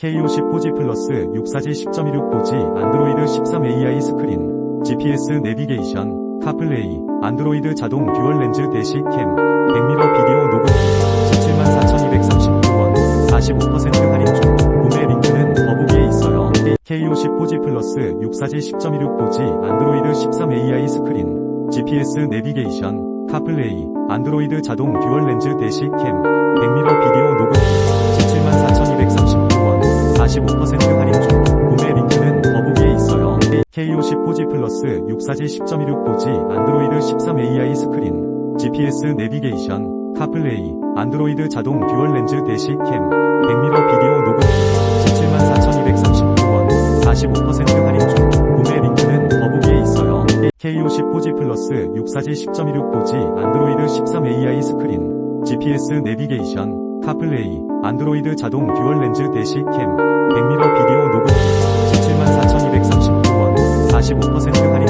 K50 포지 플러스 64G 10.16 포지 안드로이드 13 AI 스크린 GPS 내비게이션 카플레이 안드로이드 자동 듀얼 렌즈 대시 캠 100미러 비디오 녹음기 174,239원 45% 할인 중 구매 링크는 더보기에 있어요. K50 포지 플러스 64G 10.16 포지 안드로이드 13 AI 스크린 GPS 내비게이션 카플레이 안드로이드 자동 듀얼 렌즈 대시 캠 100미러 비디오 K50 포지 플러스 64G 10.16 포지 안드로이드 13 AI 스크린 GPS 내비게이션 카플레이 안드로이드 자동 듀얼 렌즈 대시 캠 100미러 비디오 녹음기 174,239원 45% 할인 중 구매 링크는 더보기에 있어요. K50 포지 플러스 64G 10.16 포지 안드로이드 13 AI 스크린 GPS 내비게이션 카플레이 안드로이드 자동 듀얼 렌즈 대시 캠 100미러 비디오 녹음기